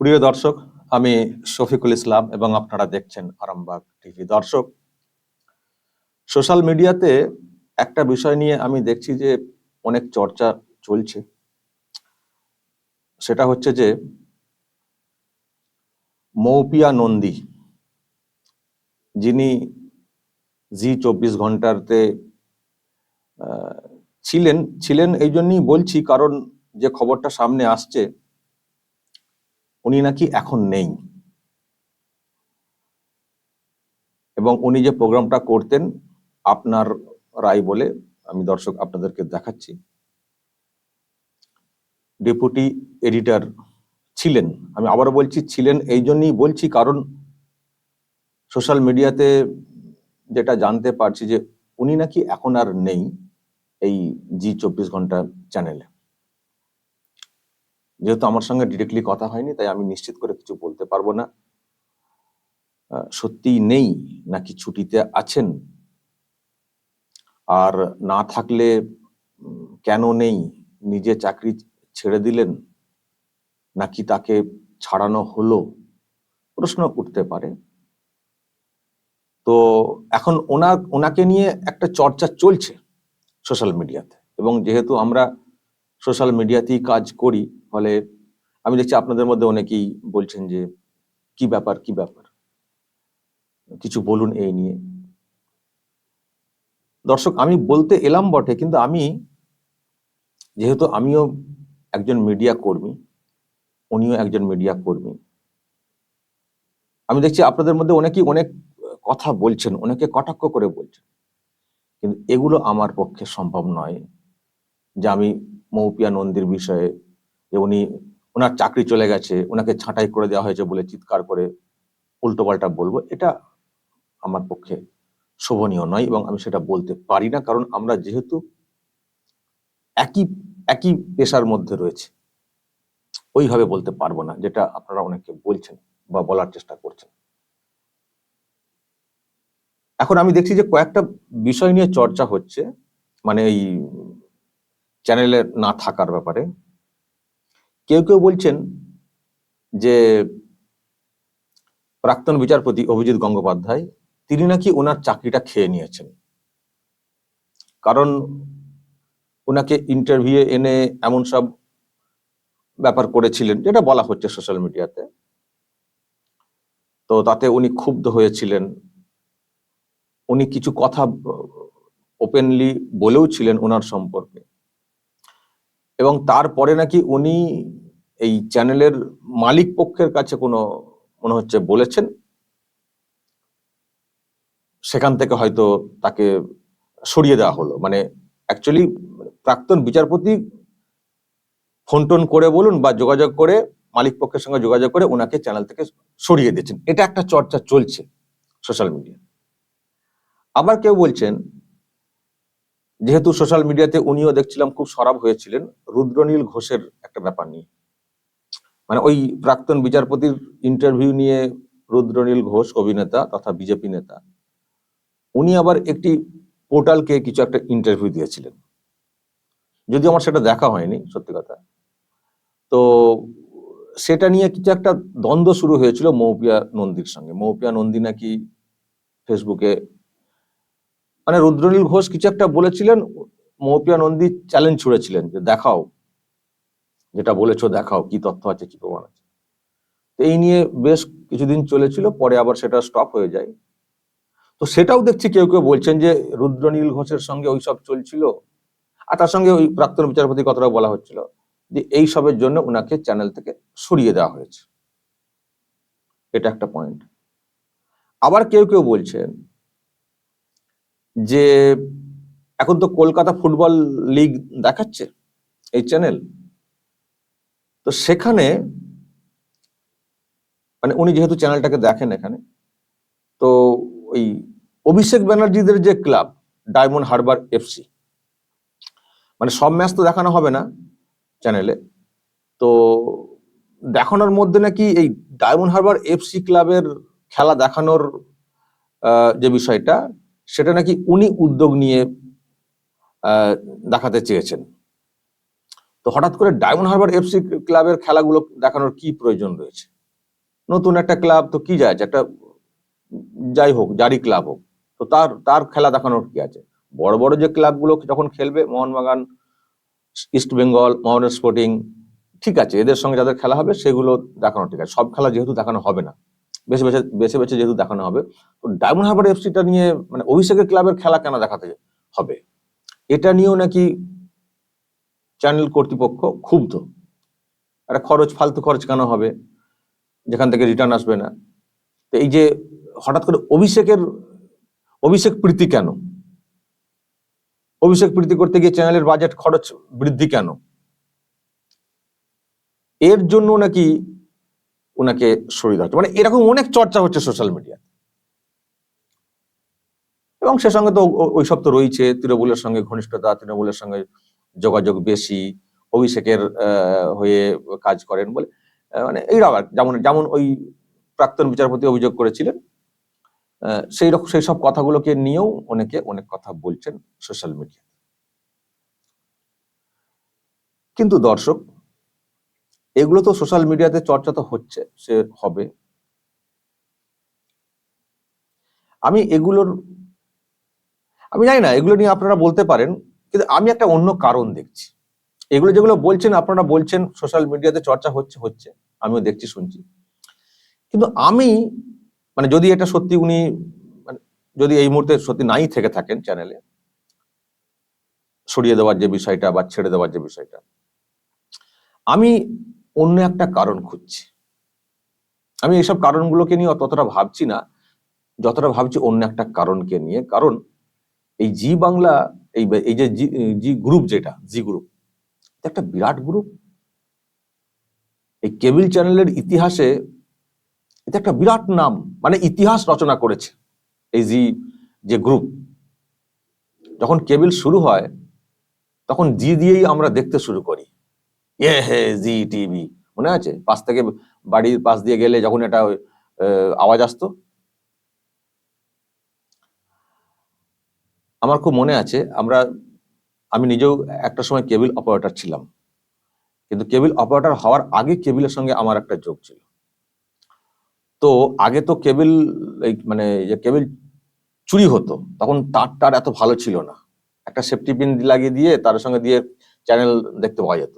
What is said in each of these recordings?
প্রিয় দর্শক আমি শফিকুল ইসলাম এবং আপনারা দেখছেন আরামবাগ টিভি। দর্শক সোশ্যাল মিডিয়াতে একটা বিষয় নিয়ে আমি দেখছি যে অনেক চর্চা চলছে। সেটা হচ্ছে যে মৌপিয়া নন্দী যিনি জি চব্বিশ ঘন্টাতে আহ, ছিলেন ছিলেন এই জন্যই বলছি কারণ যে খবরটা সামনে আসছে উনি নাকি এখন নেই। এবং উনি যে প্রোগ্রামটা করতেন আপনার রায় বলে আমি দর্শক আপনাদেরকে দেখাচ্ছি। ডেপুটি এডিটর ছিলেন, আমি আবারও বলছি ছিলেন এই জন্যই বলছি কারণ সোশ্যাল মিডিয়াতে যেটা জানতে পারছি যে উনি নাকি এখন আর নেই এই জি চব্বিশ ঘণ্টা চ্যানেলে। যেহেতু আমার সঙ্গে ডিরেক্টলি কথা হয়নি তাই আমি নিশ্চিত করে কিছু বলতে পারব না। আহ, সত্যিই নেই নাকি ছুটিতে আছেন? আর না থাকলে কেন নেই? নিজে চাকরি ছেড়ে দিলেন? নাকি তাকে ছাড়ানো হলো? প্রশ্ন উঠতে পারে। তো এখন ওনার ওনাকে নিয়ে একটা চর্চা চলছে সোশ্যাল মিডিয়াতে। এবং যেহেতু আমরা সোশ্যাল মিডিয়াতেই কাজ করি, ফলে আমি দেখছি আপনাদের মধ্যে অনেকেই বলছেন যে, কি ব্যাপার কি ব্যাপার? কিছু বলুন এই নিয়ে। দর্শক, আমি বলতে এলাম বটে, কিন্তু আমি, যেহেতু আমিও একজন মিডিয়া কর্মী, উনিও একজন মিডিয়া কর্মী, আমি দেখছি আপনাদের মধ্যে অনেকেই অনেক কথা বলছেন, অনেকে কটাক্ষ করে বলছেন, কিন্তু এগুলো আমার পক্ষে সম্ভব নয় যে আমি মৌপিয়া নন্দীর বিষয়ে যে উনি, ওনার চাকরি চলে গেছে, ওনাকে ছাঁটাই করে দেওয়া হয়েছে বলে চিৎকার করে উল্টোপাল্টা বলব, এটা আমার পক্ষে শোভনীয় নয় এবং আমি সেটা বলতে পারি না, কারণ আমরা যেহেতু একই একই পেশার মধ্যে রয়েছে। ওইভাবে বলতে পারব না, যেটা আপনারা অনেকে বলছেন বা বলার চেষ্টা করছেন। এখন আমি দেখছি যে কয়েকটা বিষয় নিয়ে চর্চা হচ্ছে মানে এই চ্যানেলে না থাকার ব্যাপারে। কেউ কেউ বলছেন যে প্রাক্তন বিচারপতি অভিজিৎ গঙ্গোপাধ্যায়, তিনি নাকি ওনার চাকরিটা খেয়ে নিয়েছেন। কারণ ওনাকে ইন্টারভিউ এনে এমন সব ব্যাপার করেছিলেন, যেটা বলা হচ্ছে সোশ্যাল মিডিয়াতে তো তাতে উনি ক্ষুব্ধ হয়েছিলেন। উনি কিছু কথা ওপেনলি বলেও ছিলেন ওনার সম্পর্কে। এবং তারপরে নাকি উনি এই চ্যানেলের মালিক পক্ষের কাছে কোনো মনে হচ্ছে বলেছেন? সেখান থেকে হয়তো তাকে সরিয়ে দেওয়া হলো। মানে অ্যাকচুয়ালি প্রাক্তন বিচারপতি ফোন টোন করে বলুন বা যোগাযোগ করে মালিক পক্ষের সঙ্গে যোগাযোগ করে ওনাকে চ্যানেল থেকে সরিয়ে দিয়েছেন। এটা একটা চর্চা চলছে সোশ্যাল মিডিয়া আবার কেউ বলছেন যেহেতু সোশ্যাল মিডিয়াতে উনিও দেখছিলাম খুব সরাব হয়েছিলেন, রুদ্রনীল ঘোষের একটা ব্যাপার নিয়ে। মানে ওই প্রাক্তন বিচারপতির ইন্টারভিউ নিয়ে রুদ্রনীল ঘোষ অভিনেতা তথা বিজেপি নেতা, উনি আবার একটি পোর্টালকে কিছু একটা ইন্টারভিউ দিয়েছিলেন। যদিও আমার সেটা দেখা হয়নি, সত্যি কথা। তো সেটা নিয়ে কিছু একটা দ্বন্দ্ব শুরু হয়েছিল মৌপিয়া নন্দীর সঙ্গে। মৌপিয়া নন্দী নাকি ফেসবুকে মানে রুদ্রনীল ঘোষ কিছু একটা বলেছিলেন, মৌপিয়া নন্দী চ্যালেঞ্জ ছুড়েছিলেন যে দেখাও, যেটা বলেছ দেখাও, কি তথ্য আছে, কি প্রমাণ আছে। এই নিয়ে বেশ কিছুদিন চলেছিল, পরে আবার সেটা স্টপ হয়ে যায়। তো সেটাও দেখছি কেউ কেউ বলছেন যে রুদ্রনীল ঘোষের সঙ্গে ওই সব চলছিল, আর তার সঙ্গে ওই প্রাক্তন বিচারপতি কথাটা বলা হচ্ছিল যে এই সবের জন্য ওনাকে চ্যানেল থেকে সরিয়ে দেওয়া হয়েছে। এটা একটা পয়েন্ট আবার কেউ কেউ বলছেন যে এখন তো কলকাতা ফুটবল লিগ দেখাচ্ছে এই চ্যানেল তো সেখানে মানে উনি যেহেতু চ্যানেলটাকে দেখেন এখানে, তো ওই অভিষেক ব্যানার্জিদের যে ক্লাব ডায়মন্ড হারবার এফসি মানে সব ম্যাচ তো দেখানো হবে না চ্যানেলে তো দেখানোর মধ্যে নাকি এই ডায়মন্ড হারবার এফসি ক্লাবের খেলা দেখানোর যে বিষয়টা সেটা নাকি উনি উদ্যোগ নিয়ে দেখাতে চেয়েছেন। তো হঠাৎ করে ডায়মন্ড হারবার এফসি ক্লাবের খেলাগুলো দেখানোর কি প্রয়োজন রয়েছে? নতুন একটা ক্লাব তো কি যায় একটা যাই হোক, জারি ক্লাব হোক। তো তার তার খেলা দেখানোর কি আছে? বড় বড় যে ক্লাবগুলো যখন খেলবে, মোহনবাগান, ইস্ট বেঙ্গল মোহন স্পোর্টিং, ঠিক আছে, এদের সঙ্গে যাদের খেলা হবে, সেগুলো দেখানো ঠিক আছে। সব খেলা যেহেতু দেখানো হবে না। বেছে বেছে বেছে বেছে যেহেতু দেখানো হবে, তো ডায়মন্ড হারবার এফসিটা নিয়ে মানে অভিষেকের ক্লাবের খেলা কেন দেখাতে হবে? এটা নিয়েও নাকি চ্যানেল কর্তৃপক্ষ ক্ষুব্ধ। একটা খরচ, ফালতু খরচ কেন হবে? যেখান থেকে রিটার্ন আসবে না। তো এই যে হঠাৎ করে অভিষেকের, অভিষেক প্রীতি কেন? অভিষেক প্রীতি করতে গিয়ে চ্যানেলের বাজেট খরচ বৃদ্ধি কেন? এর জন্য নাকি ওনাকে সরিয়ে দেওয়া হচ্ছে। মানে এরকম অনেক চর্চা হচ্ছে সোশ্যাল মিডিয়া এবং সে সঙ্গে তো ওইসব তো রয়েছে। তৃণমূলের সঙ্গে ঘনিষ্ঠতা, তৃণমূলের সঙ্গে যোগাযোগ বেশি, অভিষেকের হয়ে কাজ করেন বলে। মানে এইরকম যেমন যেমন ওই প্রাক্তন বিচারপতি অভিযোগ করেছিলেন সেই রকম, সেই সব কথাগুলোকে নিয়েও অনেকে অনেক কথা বলছেন সোশ্যাল মিডিয়া কিন্তু দর্শক এগুলো তো সোশ্যাল মিডিয়াতে চর্চা তো হচ্ছে, সে হবে। আমি এগুলোর, আমি জানি না, এগুলো নিয়ে আপনারা বলতে পারেন, কিন্তু আমি একটা অন্য কারণ দেখছি। এগুলো যেগুলো বলছেন, আপনারা বলছেন সোশ্যাল মিডিয়াতে চর্চা হচ্ছে হচ্ছে, আমিও দেখছি, শুনছি। কিন্তু আমি মানে যদি এটা সত্যি উনি মানে যদি এই মুহূর্তে সত্যি নাই থেকে থাকেন চ্যানেলে সরিয়ে দেওয়ার যে বিষয়টা বা ছেড়ে দেওয়ার যে বিষয়টা, আমি অন্য একটা কারণ খুঁজছি। আমি এইসব কারণগুলোকে নিয়ে ততটা ভাবছি না, যতটা ভাবছি অন্য একটা কারণকে নিয়ে। কারণ এই জি বাংলা, এই এই যে জি গ্রুপ যেটা, জি গ্রুপ একটা বিরাট গ্রুপ এই কেবিল চ্যানেলের ইতিহাসে এটা একটা বিরাট নাম মানে ইতিহাস রচনা করেছে এই জি, যে গ্রুপ যখন কেবিল শুরু হয়, তখন জি দিয়েই আমরা দেখতে শুরু করি। এ হে জি টিভি মনে আছে? পাশ থেকে বাড়ির পাশ দিয়ে গেলে যখন এটা আওয়াজ আসতো? আমার খুব মনে আছে, আমরা, আমি নিজেও একটা সময় কেবিল অপারেটর ছিলাম। কিন্তু কেবিল অপারেটর হওয়ার আগে কেবিলের সঙ্গে আমার একটা যোগ ছিল। তো আগে তো কেবিল মানে যে কেবিল চুরি হতো, তখন তার টার এত ভালো ছিল না। একটা সেফটি পিন লাগিয়ে দিয়ে তার সঙ্গে দিয়ে চ্যানেল দেখতে পাওয়া যেত।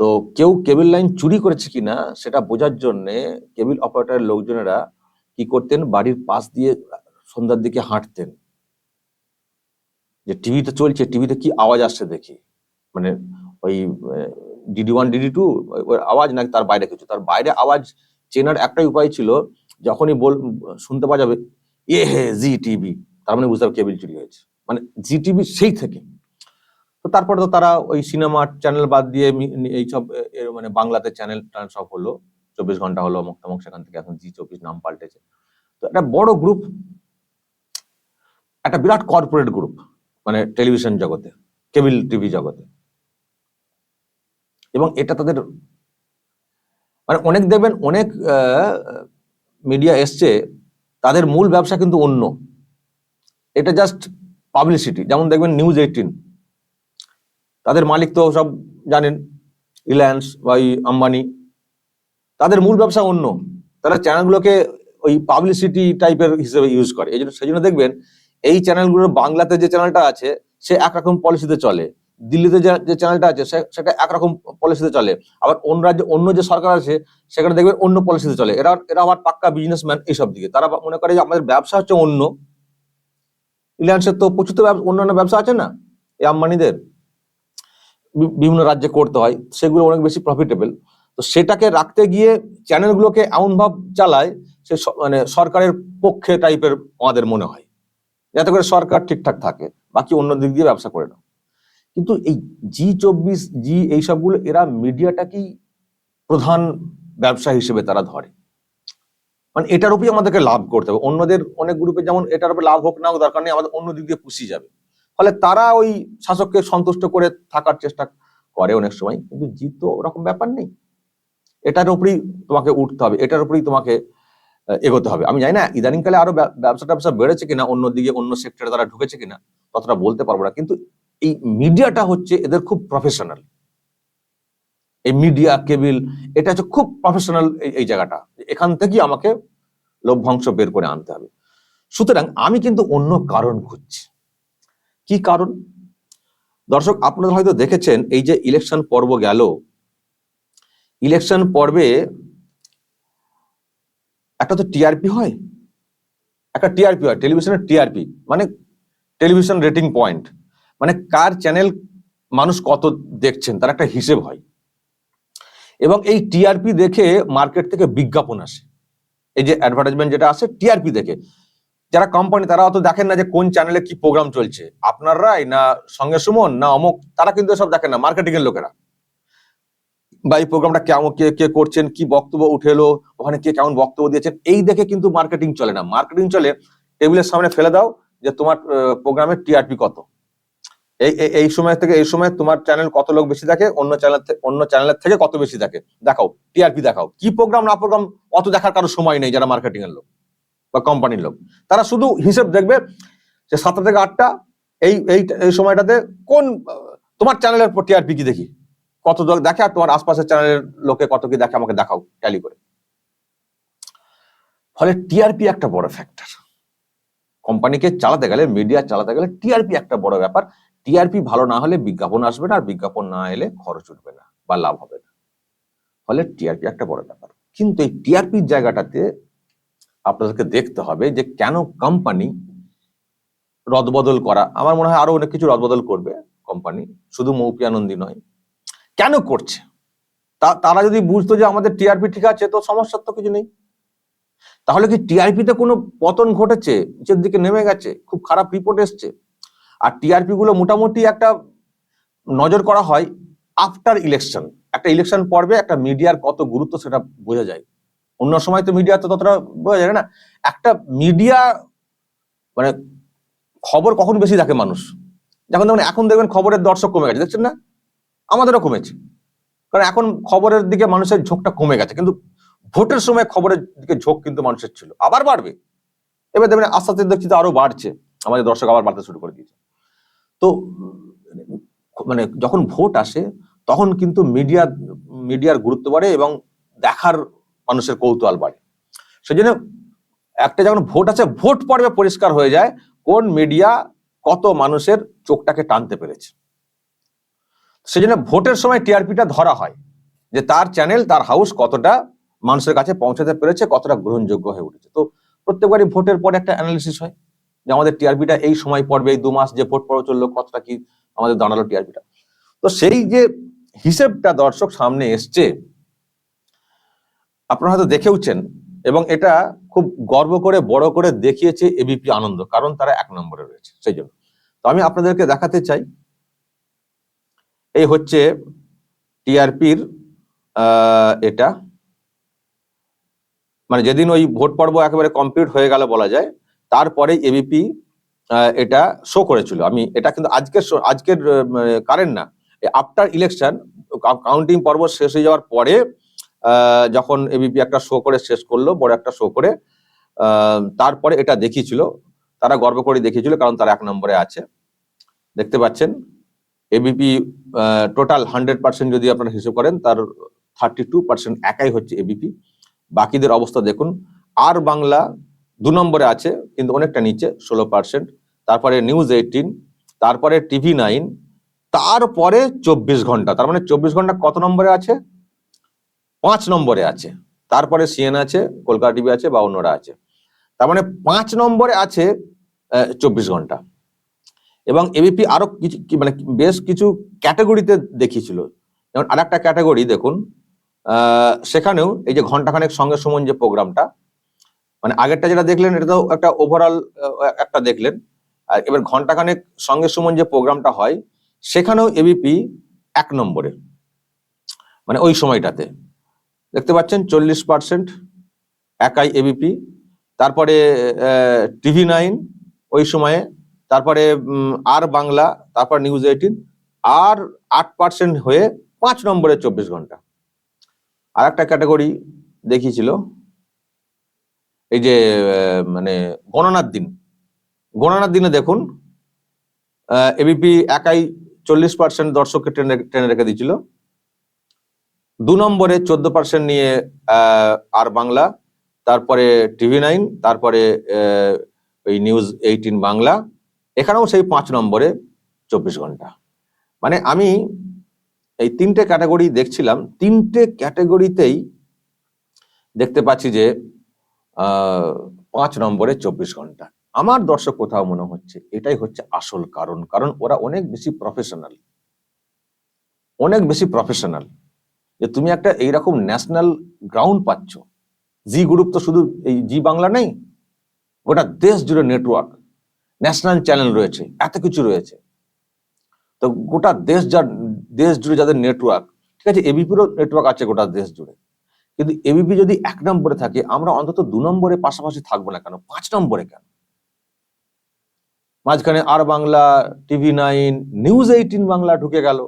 তো কেউ কেবিল লাইন চুরি করেছে কিনা সেটা বোঝার জন্য কেবিল অপারেটরের লোকজনেরা কি করতেন? বাড়ির পাশ দিয়ে সন্ধ্যার দিকে হাঁটতেন। যে টিভিতে চলছে, টিভিতে কি আওয়াজ আসছে দেখি। মানে ওই ডিডি ওয়ান ডিডি টু আওয়াজ নাকি তার বাইরে কিছু। তার বাইরে আওয়াজ চেনার একটাই উপায় ছিল, যখনই বল, শুনতে পাওয়া যাবে, এ হে জি টিভি তার মানে বুঝতে হবে কেবিল চুরি হয়েছে। মানে জি টিভি সেই থেকে। তো তারপরে তো তারা ওই সিনেমা চ্যানেল বাদ দিয়ে এইসব মানে বাংলাতে চ্যানেল সব হলো। চব্বিশ ঘণ্টা হলো, মুক্তামুখ, সেখান থেকে এখন জি চব্বিশ নাম পাল্টেছে। তো একটা বড় গ্রুপ একটা বিরাট কর্পোরেট গ্রুপ মানে টেলিভিশন জগতে কেবল টিভি জগতে। এবং এটা তাদের মানে অনেক দেখবেন, অনেক মিডিয়া এসছে, তাদের মূল ব্যবসা কিন্তু অন্য। এটা জাস্ট পাবলিসিটি যেমন দেখবেন নিউজ এইটিন তাদের মালিক তো সব জানেন, রিলায়েন্স বা ওই আম্বানি। তাদের মূল ব্যবসা অন্য। তারা চ্যানেলগুলোকে ওই পাবলিসিটি টাইপের হিসেবে ইউজ করে। এই জন্য সেই জন্য দেখবেন, এই চ্যানেলগুলোর বাংলাতে যে চ্যানেলটা আছে, সে একরকম পলিসিতে চলে। দিল্লিতে যে চ্যানেলটা আছে সেটা একরকম পলিসিতে চলে। আবার অন্য রাজ্যে, অন্য যে সরকার আছে, সেখানে দেখবেন অন্য পলিসিতে চলে। এরা এরা আবার পাক্কা বিজনেসম্যান এইসব দিকে। তারা মনে করে যে আমাদের ব্যবসা হচ্ছে অন্য। রিলায়েন্সের তো প্রচুর তো অন্যান্য ব্যবসা আছে না? এই আম্বানিদের। বিভিন্ন রাজ্যে করতে হয়, সেগুলো অনেক বেশি প্রফিটেবল তো সেটাকে রাখতে গিয়ে চ্যানেলগুলোকে এমন ভাব চালায়, সে মানে সরকারের পক্ষে টাইপের আমাদের মনে হয়। যাতে করে সরকার ঠিকঠাক থাকে, বাকি অন্য দিক দিয়ে ব্যবসা করে না কিন্তু এই জি চব্বিশ জি এইসবগুলো, এরা মিডিয়াটাকেই প্রধান ব্যবসা হিসেবে তারা ধরে। মানে এটার উপরই আমাদেরকে লাভ করতে হবে। অন্যদের অনেক গ্রুপে যেমন এটার উপর লাভ হোক না হোক, দরকার নেই, আমাদের অন্য দিক দিয়ে পুষিয়ে যাবে। ফলে তারা ওই শাসককে সন্তুষ্ট করে থাকার চেষ্টা করে অনেক সময়। কিন্তু জিত তো ওরকম ব্যাপার নেই। এটার উপরেই তোমাকে উঠতে হবে, এটার উপরেই তোমাকে এগোতে হবে। আমি জানি না, ইদানিংকালে আরও ব্যব- ব্যবসা ট্যাবসা বেড়েছে কিনা অন্য দিকে অন্য সেক্টরে তারা ঢুকেছে কিনা, ততটা বলতে পারব না। কিন্তু এই মিডিয়াটা হচ্ছে এদের খুব প্রফেশনাল এই মিডিয়া, কেবিল, এটা হচ্ছে খুব প্রফেশনাল এই জায়গাটা। এখান থেকেই আমাকে লভ্যাংশ বের করে আনতে হবে। সুতরাং আমি কিন্তু অন্য কারণ খুঁজছি। কি কারণ? দর্শক, আপনারা হয়তো দেখেছেন এই যে ইলেকশন পর্ব গেল। ইলেকশন পর্বে একটা তো টিআরপি হয়, একটা টিআরপি হয় টেলিভিশনের টিআরপি মানে টেলিভিশন রেটিং পয়েন্ট মানে কার চ্যানেল মানুষ কত দেখছেন, তার একটা হিসেব হয়। এবং এই টিআরপি দেখে মার্কেট থেকে বিজ্ঞাপন আসে। এই যে অ্যাডভার্টাইজমেন্ট যেটা আসে টিআরপি দেখে। যারা কোম্পানি তারা অত দেখেন না যে কোন চ্যানেলে কি প্রোগ্রাম চলছে। আপনারাই না সঙ্গে সুমন, না অমুক, তারা কিন্তু সব দেখেন না মার্কেটিং এর লোকেরা। বা এই প্রোগ্রামটা কেমন, কে কে করছেন, কি বক্তব্য উঠে এলো ওখানে কে কেমন বক্তব্য দিয়েছেন, এই দেখে কিন্তু মার্কেটিং চলে না। মার্কেটিং চলে টেবিলের সামনে ফেলে দাও যে তোমার প্রোগ্রামের টিআরপি কত। এই, এই- সময় থেকে, এই সময় তোমার চ্যানেল কত লোক বেশি দেখে, অন্য চ্যানেল অন্য চ্যানেলের থেকে কত বেশি দেখে। দেখাও টিআরপি দেখাও। কি প্রোগ্রাম না প্রোগ্রাম অত দেখার কারও সময় নেই যারা মার্কেটিং এর লোক। বা কোম্পানির লোক। তারা শুধু হিসেব দেখবে যে সাতটা থেকে আটটা এই এই সময়টাতে কোন, তোমার চ্যানেলের টিআরপি কি দেখি? কত দেখে আর তোমার আশপাশের চ্যানেলের লোকে কত কি দেখে আমাকে দেখাও ট্যালি করে। ফলে টিআরপি একটা বড় ফ্যাক্টর কোম্পানিকে চালাতে গেলে মিডিয়া চালাতে গেলে টিআরপি একটা বড় ব্যাপার। টিআরপি ভালো না হলে বিজ্ঞাপন আসবে না, আর বিজ্ঞাপন না এলে খরচ উঠবে না বা লাভ হবে না। ফলে টিআরপি একটা বড় ব্যাপার। কিন্তু এই টিআরপির জায়গাটাতে আপনাদেরকে দেখতে হবে যে কেন কোম্পানি রদবদল করা, আমার মনে হয় আরও অনেক কিছু রদবদল করবে কোম্পানি শুধু মৌপি আনন্দী নয়। কেন করছে? তা- তারা যদি বুঝতো যে আমাদের টিআরপি ঠিক আছে, তো সমস্যার তো কিছু নেই। তাহলে কি টিআরপিতে কোনো পতন ঘটেছে? নিচের দিকে নেমে গেছে, খুব খারাপ রিপোর্ট এসছে। আর টিআরপি গুলো মোটামুটি একটা নজর করা হয় আফটার ইলেকশন একটা ইলেকশন পর্বে একটা মিডিয়ার কত গুরুত্ব সেটা বোঝা যায়। অন্য সময় তো মিডিয়া তো ততটা বোঝা যায় না। একটা মিডিয়া মানে খবর কখন বেশি দেখে মানুষ? যখন দেখুন এখন দেখবেন খবরের দর্শক কমে গেছে, দেখছেন না? আমাদেরও কমেছে। কারণ এখন খবরের দিকে মানুষের ঝোঁকটা কমে গেছে, কিন্তু ভোটের সময় খবরের দিকে ঝোঁক কিন্তু মানুষের ছিল। আবার বাড়বে। এবার দেখবেন আস্তে আস্তে দেখছি তো আরও বাড়ছে। আমাদের দর্শক আবার বাড়তে শুরু করে দিয়েছে। তো মানে যখন ভোট আসে, তখন কিন্তু মিডিয়া মিডিয়ার গুরুত্ব বাড়ে এবং দেখার মানুষের কৌতূহল বাড়ে। সেজন্য একটা যখন ভোট আছে, ভোট পর্বে পরিষ্কার হয়ে যায় কোন মিডিয়া কত মানুষের চোখটাকে টানতে পেরেছে। সেজন্য ভোটের সময় টিআরপিটা ধরা হয় যে তার চ্যানেল তার হাউস কতটা মানুষের কাছে পৌঁছাতে পেরেছে, কতটা গ্রহণযোগ্য হয়ে উঠেছে। তো প্রত্যেকবারই ভোটের পরে একটা অ্যানালিসিস হয় যে আমাদের টিআরপিটা এই সময় পর্বে এই দু মাস যে ভোট পর্ব চলল, কতটা কি আমাদের দাঁড়াল টিআরপিটা। তো সেই যে হিসেবটা দর্শক সামনে এসছে আপনারা হয়তো দেখেওছেন এবং এটা খুব গর্ব করে, বড় করে দেখিয়েছে এবিপি আনন্দ, কারণ তারা এক নম্বরে রয়েছে, সেই জন্য। তো আমি আপনাদেরকে দেখাতে চাই, এই হচ্ছে টিআরপির এটা। মানে যেদিন ওই ভোট পর্ব একেবারে কমপ্লিট হয়ে গেল বলা যায়, তারপরে এবিপি এটা শো করেছিল। আমি, এটা কিন্তু আজকের আজকের কারেন্ট না আফটার ইলেকশন, কাউন্টিং পর্ব শেষ হয়ে যাওয়ার পরে যখন এবিপি একটা শো করে শেষ করল, বড় একটা শো করে তারপরে এটা দেখিয়েছিল, তারা গর্ব করে দেখিয়েছিল কারণ তারা এক নম্বরে আছে। দেখতে পাচ্ছেন এবিপি টোটাল হান্ড্রেড পার্সেন্ট যদি আপনারা হিসেব করেন, তার থার্টি টু পার্সেন্ট একাই হচ্ছে এবিপি বাকিদের অবস্থা দেখুন, আর বাংলা দু নম্বরে আছে, কিন্তু অনেকটা নিচে, ষোলো পার্সেন্ট তারপরে নিউজ এইটিন তারপরে টিভি নাইন তারপরে চব্বিশ ঘণ্টা। তার মানে চব্বিশ ঘণ্টা কত নম্বরে আছে? পাঁচ নম্বরে আছে। তারপরে সিএন আছে, কলকাতা টিভি আছে বা অন্যরা আছে। তার মানে পাঁচ নম্বরে আছে চব্বিশ ঘণ্টা। এবং এবিপি আরও কিছু মানে বেশ কিছু ক্যাটাগরিতে দেখিয়েছিল। যেমন আরেকটা ক্যাটাগরি দেখুন সেখানেও এই যে ঘন্টাখানেক সঙ্গে সুমন যে প্রোগ্রামটা মানে আগেরটা যেটা দেখলেন, এটা তো একটা ওভারঅল একটা দেখলেন। আর এবার ঘন্টাখানেক সঙ্গে সুমন যে প্রোগ্রামটা হয়, সেখানেও এবিপি এক নম্বরে। মানে ওই সময়টাতে। দেখতে পাচ্ছেন চল্লিশ পার্সেন্ট একাই এবিপি তারপরে টিভি নাইন ওই সময়ে, তারপরে আর বাংলা, তারপর নিউজ এইটিন আর আট পার্সেন্ট হয়ে পাঁচ নম্বরে চব্বিশ ঘণ্টা। আর একটা ক্যাটাগরি দেখিয়েছিল, এই যে মানে গণনার দিন। গণনার দিনে দেখুন এবিপি একাই চল্লিশ পার্সেন্ট দর্শককে টেনে টেনে রেখে দিয়েছিল। দু নম্বরে চোদ্দ পার্সেন্ট নিয়ে আর বাংলা, তারপরে টিভি নাইন তারপরে ওই নিউজ এইটিন বাংলা, এখানেও সেই পাঁচ নম্বরে চব্বিশ ঘণ্টা। মানে আমি এই তিনটে ক্যাটাগরি দেখছিলাম, তিনটে ক্যাটাগরিতেই দেখতে পাচ্ছি যে পাঁচ নম্বরে চব্বিশ ঘণ্টা। আমার দর্শক কোথাও মনে হচ্ছে, এটাই হচ্ছে আসল কারণ কারণ ওরা অনেক বেশি প্রফেশনাল অনেক বেশি প্রফেশনাল যে তুমি একটা এইরকম ন্যাশনাল গ্রাউন্ড পাচ্ছ। জি গ্রুপ তো শুধু এই জি বাংলা নেই, গোটা দেশ জুড়ে নেটওয়ার্ক ন্যাশনাল চ্যানেল রয়েছে, এত কিছু রয়েছে। তো গোটা দেশ যার, দেশ জুড়ে যাদের নেটওয়ার্ক ঠিক আছে এবিপিরও নেটওয়ার্ক আছে গোটা দেশ জুড়ে। কিন্তু এবিপি যদি এক নম্বরে থাকে, আমরা অন্তত দু নম্বরে পাশাপাশি থাকব না কেন? পাঁচ নম্বরে কেন? মাঝখানে আর Bangla TV Nine News Eighteen Bangla ঢুকে গেল।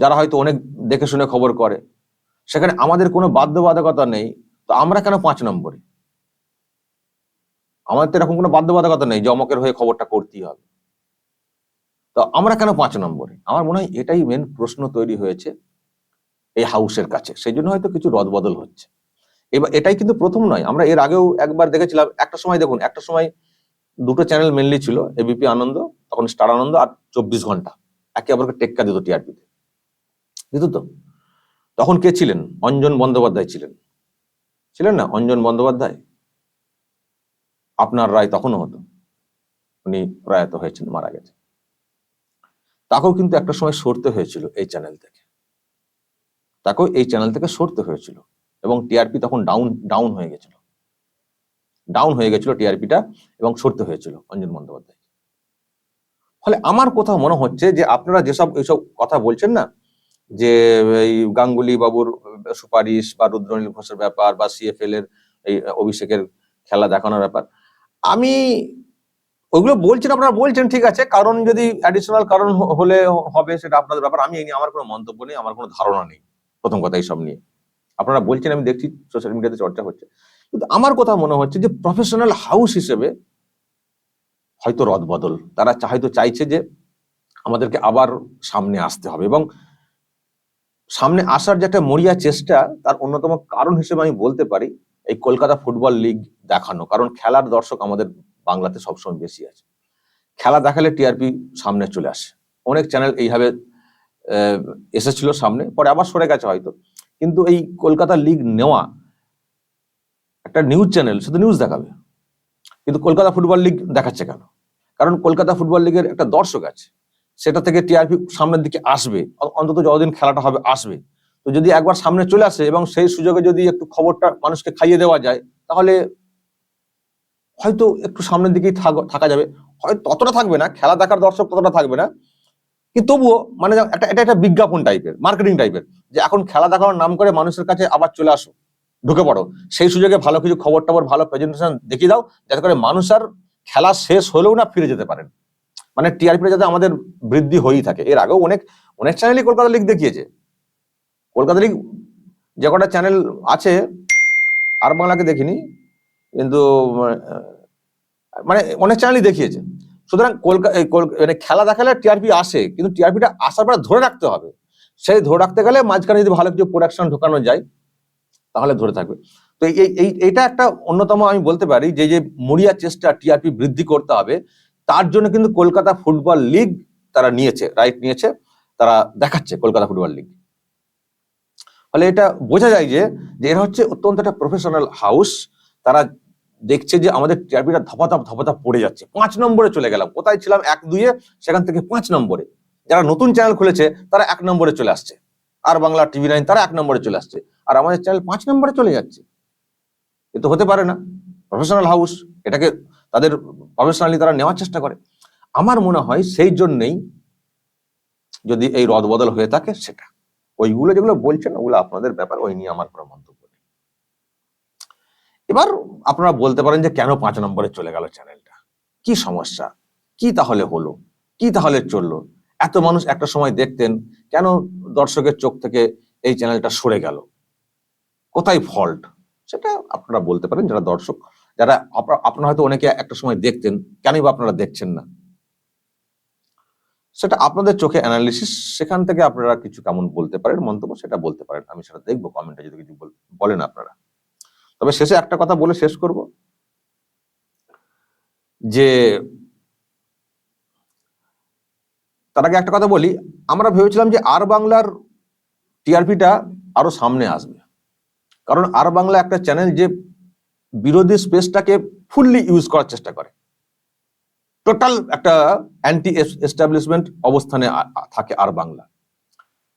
যারা হয়তো অনেক দেখে শুনে খবর করে, সেখানে আমাদের কোনো বাধ্যবাধকতা নেই, তো আমরা কেন পাঁচ নম্বরে? আমাদের তো এরকম কোনো বাধ্যবাধকতা নেই যে অমকের হয়ে খবরটা করতেই হবে। তো আমরা কেন পাঁচ নম্বরে? আমার মনে হয় এটাই মেন প্রশ্ন তৈরি হয়েছে এই হাউসের কাছে। সেই জন্য হয়তো কিছু রদবদল হচ্ছে। এবার এটাই কিন্তু প্রথম নয়, আমরা এর আগেও একবার দেখেছিলাম, একটা সময় দেখুন, একটা সময় দুটো চ্যানেল মেনলি ছিল এবিপি আনন্দ তখন স্টার আনন্দ আর চব্বিশ ঘণ্টা। একে অপরকে টেক্কা দিত টিআরপিতে দিত তো তখন কে ছিলেন? অঞ্জন বন্দ্যোপাধ্যায় ছিলেন। ছিলেন না অঞ্জন বন্দ্যোপাধ্যায়? আপনার রায় তখনও হতো। উনি প্রয়াত হয়েছেন, মারা গেছে তাকেও কিন্তু একটা সময় সরতে হয়েছিল এই চ্যানেল থেকে। তাকেও এই চ্যানেল থেকে সরতে হয়েছিল এবং টিআরপি তখন ডাউন ডাউন হয়ে গেছিল। ডাউন হয়ে গেছিল টিআরপিটা এবং সরতে হয়েছিল অঞ্জন বন্দ্যোপাধ্যায় ফলে আমার কোথাও মনে হচ্ছে যে আপনারা যেসব এইসব কথা বলছেন না যে, এই গাঙ্গুলি বাবুর সুপারিশ বা রুদ্রনীল ঘোষের ব্যাপার বা সিএফএল এর এই অভিষেকের খেলা দেখানোর ব্যাপার। আমি ওইগুলো বলছেন আপনারা বলছেন ঠিক আছে, কারণ যদি অ্যাডিশনাল কারণ হলে হবে সেটা আপনাদের ব্যাপার। আমি নিয়ে আমার কোনো মন্তব্য নেই, আমার কোনো ধারণা নেই, প্রথম কথা এইসব নিয়ে। আপনারা বলছেন, আমি দেখছি সোশ্যাল মিডিয়াতে চর্চা হচ্ছে। কিন্তু আমার কথা মনে হচ্ছে যে প্রফেশনাল হাউস হিসেবে হয়তো রদবদল তারা হয়তো চাইছে যে, আমাদেরকে আবার সামনে আসতে হবে এবং সামনে আসার যে একটা মরিয়া চেষ্টা, তার অন্যতম কারণ হিসেবে আমি বলতে পারি, এই কলকাতা ফুটবল লিগ দেখানো। কারণ খেলার দর্শক আমাদের বাংলাতে সবসময় বেশি আছে। খেলা দেখালে টিআরপি সামনে চলে আসে। অনেক চ্যানেল এইভাবে এসেছিল সামনে, পরে আবার সরে গেছে হয়তো। কিন্তু এই কলকাতা লিগ নেওয়া একটা নিউজ চ্যানেল শুধু নিউজ দেখাবে। কিন্তু কলকাতা ফুটবল লিগ দেখাচ্ছে কেন? কারণ কলকাতা ফুটবল লিগের একটা দর্শক আছে। সেটা থেকে টিআরপি সামনের দিকে আসবে। অন্তত যতদিন খেলাটা হবে, আসবে। তো যদি একবার সামনে চলে আসে এবং সেই সুযোগে যদি একটু খবরটা মানুষকে খাইয়ে দেওয়া যায়, তাহলে হয়তো একটু সামনের দিকেই থাক- যাবে। হয়তো ততটা থাকবে না, খেলা দেখার দর্শক ততটা থাকবে না। কিন্তু তবুও মানে একটা এটা একটা বিজ্ঞাপন টাইপের, মার্কেটিং টাইপের যে এখন খেলা দেখানোর নাম করে মানুষের কাছে আবার চলে আসো, ঢুকে পড়ো। সেই সুযোগে ভালো কিছু খবর টবর ভালো প্রেজেন্টেশন দেখিয়ে দাও, যাতে করে মানুষ আর খেলা শেষ হলেও না ফিরে যেতে পারেন। মানে টিআরপি যাতে আমাদের বৃদ্ধি হয়েই থাকে। এর আগেও অনেক অনেক চ্যানেলই কলকাতা লিগ দেখিয়েছে। কলকাতা লিগ যে কটা চ্যানেল আছে, আর বাংলাকে দেখিনি, কিন্তু মানে অনেক চ্যানেলই দেখিয়েছে। সুতরাং কলকাতা মানে খেলা দেখালে টিআরপি আসে, কিন্তু টিআরপিটা আসার পরে ধরে রাখতে হবে। সেই ধরে রাখতে গেলে মাঝখানে যদি ভালো কিছু প্রোডাকশন ঢোকানো যায়, তাহলে ধরে থাকবে। তো এই এইটা একটা অন্যতম আমি বলতে পারি, যে যে মরিয়া চেষ্টা টিআরপি বৃদ্ধি করতে হবে তার জন্য কিন্তু কলকাতা ফুটবল লিগ তারা নিয়েছে রাইট নিয়েছে, তারা দেখাচ্ছে কলকাতা ফুটবল লিগ। ফলে এটা বোঝা যায় যে এরা হচ্ছে অত্যন্ত একটা প্রফেশনাল হাউস তারা দেখছে যে আমাদের টিআরপিটা ধপাধপ ধপাধপ পড়ে যাচ্ছে। পাঁচ নম্বরে চলে গেলাম। কোথায় ছিলাম? এক দুইয়ে, সেখান থেকে পাঁচ নম্বরে। যারা নতুন চ্যানেল খুলেছে, তারা এক নম্বরে চলে আসছে। আর বাংলা টিভি নাইন তারা এক নম্বরে চলে আসছে। আর আমাদের চ্যানেল পাঁচ নম্বরে চলে যাচ্ছে। এ তো হতে পারে না। প্রফেশনাল হাউস এটাকে তাদের প্রফেশনালি তারা নেওয়ার চেষ্টা করে। আমার মনে হয় সেই জন্যেই যদি এই রদবদল হয়ে থাকে সেটা। ওইগুলো যেগুলো বলছেন ওগুলো আপনাদের ব্যাপার, ওই নিয়ে আমার কোনো মন্তব্য নেই। এবার আপনারা বলতে পারেন যে কেন পাঁচ নম্বরে চলে গেল চ্যানেলটা? কি সমস্যা? কি তাহলে হলো? কি তাহলে চলল? এত মানুষ একটা সময় দেখতেন, কেন দর্শকের চোখ থেকে এই চ্যানেলটা সরে গেল? কোথায় ফল্ট? সেটা আপনারা বলতে পারেন, যারা দর্শক যারা আপনা- আপনারা হয়তো অনেকে একটা সময় দেখতেন, কেনই বা আপনারা দেখছেন না? সেটা আপনাদের চোখে অ্যানালিসিস সেখান থেকে আপনারা কিছু কেমন বলতে পারেন, মন্তব্য সেটা বলতে পারেন। আমি সেটা দেখব কমেন্টে যদি কিছু বল- বলেন আপনারা। তবে শেষে একটা কথা বলে শেষ করব, যে তার আগে একটা কথা বলি, আমরা ভেবেছিলাম যে আর বাংলার টিআরপিটা আরও সামনে আসবে। কারণ আর বাংলা একটা চ্যানেল যে বিরোধী স্পেসটাকে ফুললি ইউজ করার চেষ্টা করে। টোটাল একটা অ্যান্টি এস্টাবলিশমেন্ট অবস্থানে থাকে আর বাংলা।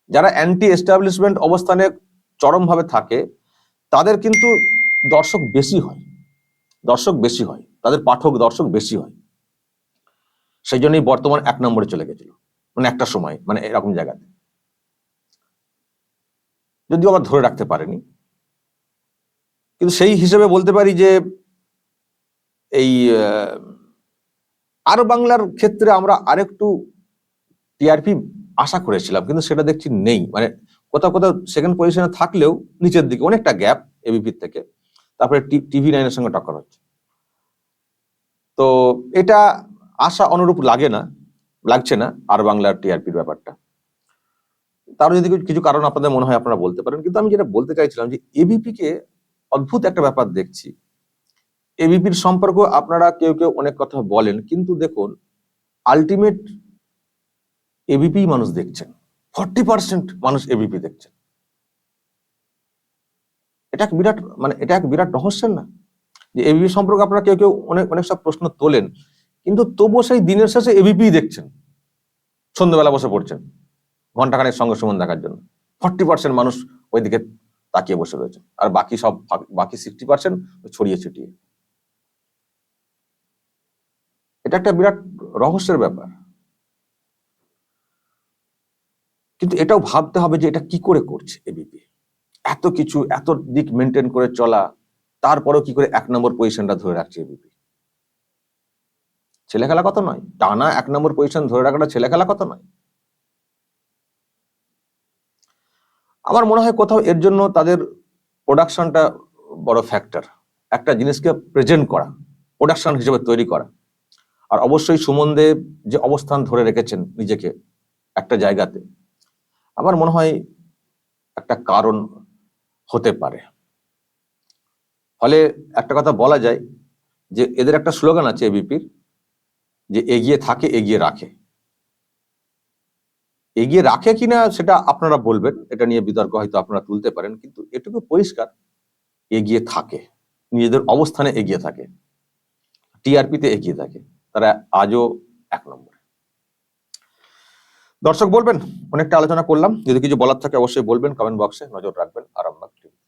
যারা অ্যান্টি এস্টাবলিশমেন্ট অবস্থানে চরমভাবে থাকে, তাদের কিন্তু দর্শক বেশি হয়। দর্শক বেশি হয়। তাদের পাঠক, দর্শক বেশি হয়। সেই জন্যই বর্তমান এক নম্বরে চলে গেছিল। মানে একটা সময় মানে এরকম জায়গাতে। যদিও আবার ধরে রাখতে পারেনি। কিন্তু সেই হিসেবে বলতে পারি যে এই আর বাংলার ক্ষেত্রে আমরা আরেকটু টিআরপি আশা করেছিলাম, কিন্তু সেটা দেখছি নেই। মানে কোথাও কোথাও সেকেন্ড পজিশনে থাকলেও নিচের দিকে অনেকটা গ্যাপ এবিপির থেকে। তারপরে টিভি নাইনের সঙ্গে টক্কর হচ্ছে। তো এটা আশা অনুরূপ লাগে না, লাগছে না আর বাংলার টিআরপির ব্যাপারটা। তারও যদি কিছু- কারণ আপনাদের মনে হয় আপনারা বলতে পারেন, কিন্তু আমি যেটা বলতে চাইছিলাম যে এবিপি কে অদ্ভুত একটা ব্যাপার দেখছি। এবিপির সম্পর্ক আপনারা কেউ কেউ অনেক কথা বলেন, কিন্তু দেখুন আলটিমেট এবিপি মানুষ দেখছেন। ফর্টি পার্সেন্ট মানুষ এবিপি দেখছেন। এটা এক বিরাট মানে এটা এক বিরাট রহস্যের না? যে এবিপি সম্পর্কে আপনারা কেউ কেউ অনেক অনেক সব প্রশ্ন তোলেন, কিন্তু তবুও সেই দিনের শেষে এবিপি দেখছেন। সন্ধ্যাবেলা বসে পড়ছেন ঘন্টাখানেক সঙ্গে সুমন দেখার জন্য। ফর্টি পার্সেন্ট মানুষ ওইদিকে তাকিয়ে বসে রয়েছে। আর বাকি সব, বাকি সিক্সটি পার্সেন্ট ছড়িয়ে ছিটিয়ে। এটা একটা বিরাট রহস্যের ব্যাপার। কিন্তু এটাও ভাবতে হবে যে এটা কি করে করছে এবিপি এত কিছু, এত দিক মেনটেন করে চলা, তারপরেও কি করে এক নম্বর পজিশনটা ধরে রাখছে এবিপি ছেলে খেলা কথা নয়। টানা এক নম্বর পজিশন ধরে রাখাটা ছেলে খেলা কথা নয়। আমার মনে হয় কোথাও এর জন্য তাদের প্রোডাকশনটা বড় ফ্যাক্টর একটা জিনিসকে প্রেজেন্ট করা প্রোডাকশন হিসেবে তৈরি করা। আর অবশ্যই সুমন দেব যে অবস্থান ধরে রেখেছেন নিজেকে একটা জায়গাতে, আমার মনে হয় একটা কারণ হতে পারে। ফলে একটা কথা বলা যায় যে, এদের একটা স্লোগান আছে এবিপির যে এগিয়ে থাকে, এগিয়ে রাখে। এগিয়ে রাখে কিনা সেটা আপনারা বলবেন। এটা নিয়ে বিতর্ক হয়তো আপনারা তুলতে পারেন, কিন্তু এটুকু পরিষ্কার, এগিয়ে থাকে। নিজেদের অবস্থানে এগিয়ে থাকে। টিআরপিতে এগিয়ে থাকে। তারা আজও এক নম্বরে। দর্শক বলবেন, অনেকটা আলোচনা করলাম। যদি কিছু বলার থাকে অবশ্যই বলবেন কমেন্ট বক্সে নজর রাখবেন। আরামবাগ টিভি